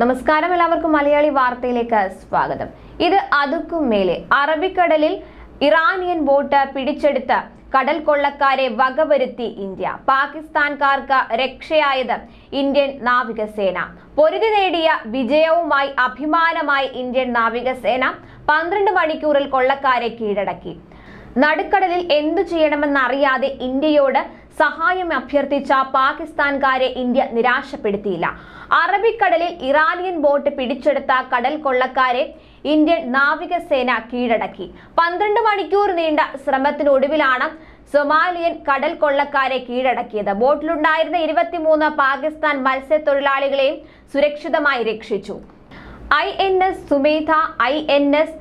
നമസ്കാരം എല്ലാവർക്കും മലയാളി വാർത്തയിലേക്ക് സ്വാഗതം. ഇത് അതുക്കും മേലെ. അറബിക്കടലിൽ ഇറാനിയൻ ബോട്ട് പിടിച്ചെടുത്ത കടൽ കൊള്ളക്കാരെ വകവരുത്തി ഇന്ത്യ. പാകിസ്ഥാൻകാർക്ക് രക്ഷയായത് ഇന്ത്യൻ നാവികസേന. പൊരുതി നേടിയ വിജയവുമായി അഭിമാനമായി ഇന്ത്യൻ നാവികസേന പന്ത്രണ്ട് മണിക്കൂറിൽ കൊള്ളക്കാരെ കീഴടക്കി. നടുക്കടലിൽ എന്തു ചെയ്യണമെന്നറിയാതെ ഇന്ത്യയോട് സഹായം അഭ്യർത്ഥിച്ച പാകിസ്ഥാൻകാരെ ഇന്ത്യ നിരാശപ്പെടുത്തിയില്ല. അറബിക്കടലിൽ ഇറാനിയൻ ബോട്ട് പിടിച്ചെടുത്ത കടൽ കൊള്ളക്കാരെ ഇന്ത്യൻ നാവികസേന കീഴടക്കി. പന്ത്രണ്ട് മണിക്കൂർ നീണ്ട ശ്രമത്തിനൊടുവിലാണ് സൊമാലിയൻ കടൽ കൊള്ളക്കാരെ കീഴടക്കിയത്. ബോട്ടിലുണ്ടായിരുന്ന ഇരുപത്തിമൂന്ന് പാകിസ്ഥാൻ മത്സ്യത്തൊഴിലാളികളെയും സുരക്ഷിതമായി രക്ഷിച്ചു. I N S Sumedha I N S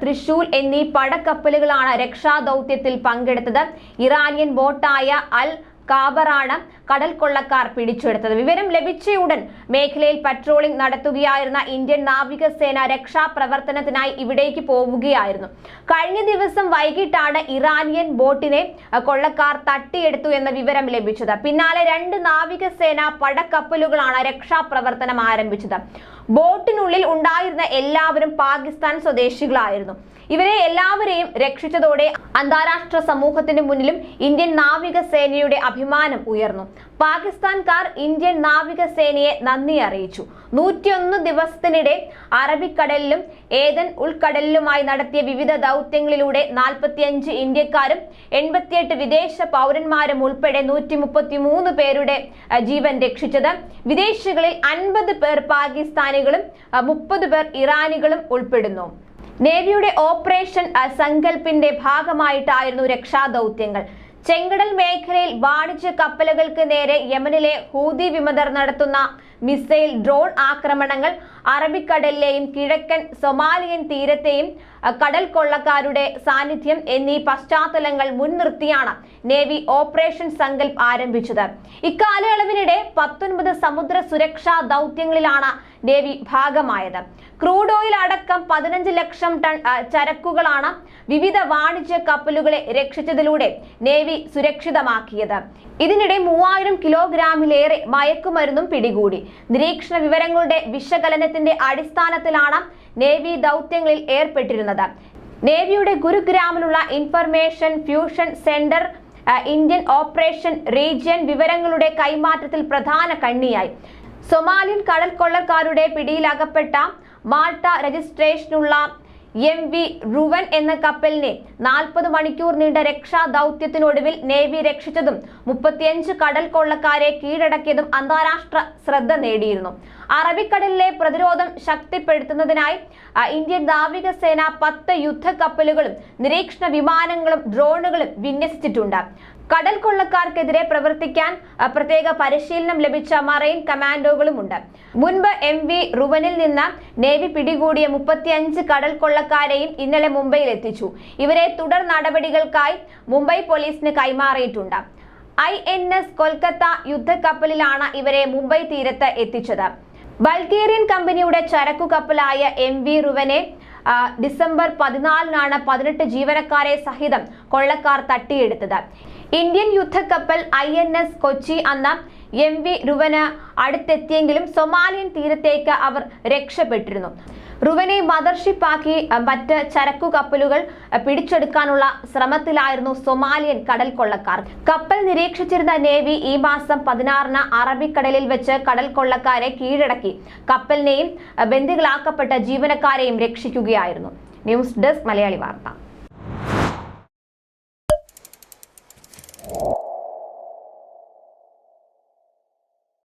Trishul എന്നീ പടക്കപ്പലുകളാണ് രക്ഷാദൗത്യത്തിൽ പങ്കെടുത്തത്. ഇറാനിയൻ ബോട്ടായ അൽ കാബറാണ് കടൽ കൊള്ളക്കാർ പിടിച്ചെടുത്തത്. വിവരം ലഭിച്ചയുടൻ മേഖലയിൽ പട്രോളിംഗ് നടത്തുകയായിരുന്ന ഇന്ത്യൻ നാവികസേന രക്ഷാപ്രവർത്തനത്തിനായി ഇവിടേക്ക് പോവുകയായിരുന്നു. കഴിഞ്ഞ ദിവസം വൈകിട്ടാണ് ഇറാനിയൻ ബോട്ടിനെ കൊള്ളക്കാർ തട്ടിയെടുത്തു എന്ന വിവരം ലഭിച്ചത്. പിന്നാലെ രണ്ട് നാവികസേന പടക്കപ്പലുകളാണ് രക്ഷാപ്രവർത്തനം ആരംഭിച്ചത്. ബോട്ടിനുള്ളിൽ ഉണ്ടായിരുന്ന എല്ലാവരും പാകിസ്ഥാൻ സ്വദേശികളായിരുന്നു. ഇവരെ എല്ലാവരെയും രക്ഷിച്ചതോടെ അന്താരാഷ്ട്ര സമൂഹത്തിന് മുന്നിലും ഇന്ത്യൻ നാവിക സേനയുടെ അഭിമാനം ഉയർന്നു. പാകിസ്ഥാൻകാർ ഇന്ത്യൻ നാവികസേനയെ നന്ദി അറിയിച്ചു. നൂറ്റിയൊന്ന് ദിവസത്തിനിടെ അറബിക്കടലിലും ഏതൻ ഉൾക്കടലിലുമായി നടത്തിയ വിവിധ ദൗത്യങ്ങളിലൂടെ നാൽപ്പത്തിയഞ്ച് ഇന്ത്യക്കാരും എൺപത്തിയെട്ട് വിദേശ പൗരന്മാരും ഉൾപ്പെടെ നൂറ്റി മുപ്പത്തിമൂന്ന് പേരുടെ ജീവൻ രക്ഷിച്ചത്. വിദേശികളിൽ അൻപത് പേർ പാകിസ്ഥാനികളും മുപ്പത് പേർ ഇറാനികളും ഉൾപ്പെടുന്നു. നേവിയുടെ ഓപ്പറേഷൻ സങ്കല്പിന്റെ ഭാഗമായിട്ടായിരുന്നു രക്ഷാദൗത്യങ്ങൾ. ചെങ്കടൽ മേഖലയിൽ വാണിജ്യ കപ്പലുകൾക്ക് നേരെ യമനിലെ ഹൂതി വിമതർ നടത്തുന്ന മിസൈൽ ഡ്രോൺ ആക്രമണങ്ങൾ അറബിക്കടലിലെയും കിഴക്കൻ സൊമാലിയൻ തീരത്തെയും കടൽ കൊള്ളക്കാരുടെ സാന്നിധ്യം എന്നീ പശ്ചാത്തലങ്ങൾ മുൻനിർത്തിയാണ് നേവി ഓപ്പറേഷൻ സങ്കൽപ് ആരംഭിച്ചത്. ഇക്കാലയളവിനിടെ പത്തൊൻപത് സമുദ്ര സുരക്ഷാ ദൗത്യങ്ങളിലാണ് നേവി ഭാഗമായത്. ക്രൂഡ് ഓയിൽ അടക്കം പതിനഞ്ച് ലക്ഷം ടൺ ചരക്കുകളാണ് വിവിധ വാണിജ്യ കപ്പലുകളെ രക്ഷിച്ചതിലൂടെ നേവി സുരക്ഷിതമാക്കിയത്. ഇതിനിടെ മൂവായിരം കിലോഗ്രാമിലേറെ മയക്കുമരുന്നും പിടികൂടി. നിരീക്ഷണ വിവരങ്ങളുടെ വിശകലനത്തിന്റെ അടിസ്ഥാനത്തിലാണ് നേവി ദൗത്യങ്ങളിൽ ഏർപ്പെട്ടിരുന്നത്. നേവിയുടെ ഗുരുഗ്രാമിലുള്ള information fusion centre Indian operation region വിവരങ്ങളുടെ കൈമാറ്റത്തിൽ പ്രധാന കണ്ണിയായി. സൊമാലിയൻ കടൽക്കൊള്ളക്കാരുടെ പിടിയിലകപ്പെട്ട മാൾട്ട രജിസ്ട്രേഷനുള്ള എം വി റുവൻ എന്ന കപ്പലിനെ നാൽപ്പത് മണിക്കൂർ നീണ്ട രക്ഷാ ദൗത്യത്തിനൊടുവിൽ നേവി രക്ഷിച്ചതും മുപ്പത്തിയഞ്ച് കടൽ കൊള്ളക്കാരെ കീഴടക്കിയതും അന്താരാഷ്ട്ര ശ്രദ്ധ നേടിയിരുന്നു. അറബിക്കടലിലെ പ്രതിരോധം ശക്തിപ്പെടുത്തുന്നതിനായി ഇന്ത്യൻ ഇന്ത്യൻ നാവികസേന പത്ത് യുദ്ധക്കപ്പലുകളും നിരീക്ഷണ വിമാനങ്ങളും ഡ്രോണുകളും വിന്യസിച്ചിട്ടുണ്ട്. കടൽ കൊള്ളക്കാർക്കെതിരെ പ്രവർത്തിക്കാൻ പ്രത്യേക പരിശീലനം ലഭിച്ച മറൈൻ കമാൻഡോകളുമുണ്ട്. മുൻപ് എം വി റുവനിൽ നിന്ന് നേവി പിടികൂടിയ മുപ്പത്തിയഞ്ച് കടൽ കൊള്ളക്കാരെയും ഇന്നലെ മുംബൈയിൽ എത്തിച്ചു. ഇവരെ തുടർ നടപടികൾക്കായി മുംബൈ പോലീസിന് കൈമാറിയിട്ടുണ്ട്. ഐ എൻ എസ് കൊൽക്കത്ത യുദ്ധക്കപ്പലിലാണ് ഇവരെ മുംബൈ തീരത്ത് എത്തിച്ചത്. ബൾഗേറിയൻ കമ്പനിയുടെ ചരക്കു കപ്പലായ എം വി റുവനെ ഡിസംബർ പതിനാലിനാണ് പതിനെട്ട് ജീവനക്കാരെ സഹിതം കൊള്ളക്കാർ തട്ടിയെടുത്തത്. ഇന്ത്യൻ യുദ്ധക്കപ്പൽ ഐ എൻ എസ് കൊച്ചി അന്ന് എം വി രുവന് അടുത്തെത്തിയെങ്കിലും സൊമാലിയൻ തീരത്തേക്ക് അവർ രക്ഷപ്പെട്ടിരുന്നു. റുവനെ മദർഷിപ്പാക്കി മറ്റ് ചരക്കു കപ്പലുകൾ പിടിച്ചെടുക്കാനുള്ള ശ്രമത്തിലായിരുന്നു സൊമാലിയൻ കടൽ കൊള്ളക്കാർ കപ്പൽ നിരീക്ഷിച്ചിരുന്ന നേവി ഈ മാസം പതിനാറിന് അറബിക്കടലിൽ വെച്ച് കടൽ കൊള്ളക്കാരെ കീഴടക്കി. കപ്പലിനെയും ബന്ദികളാക്കപ്പെട്ട ജീവനക്കാരെയും രക്ഷിക്കുകയായിരുന്നു. ന്യൂസ് ഡെസ്ക് മലയാളി വാർത്ത.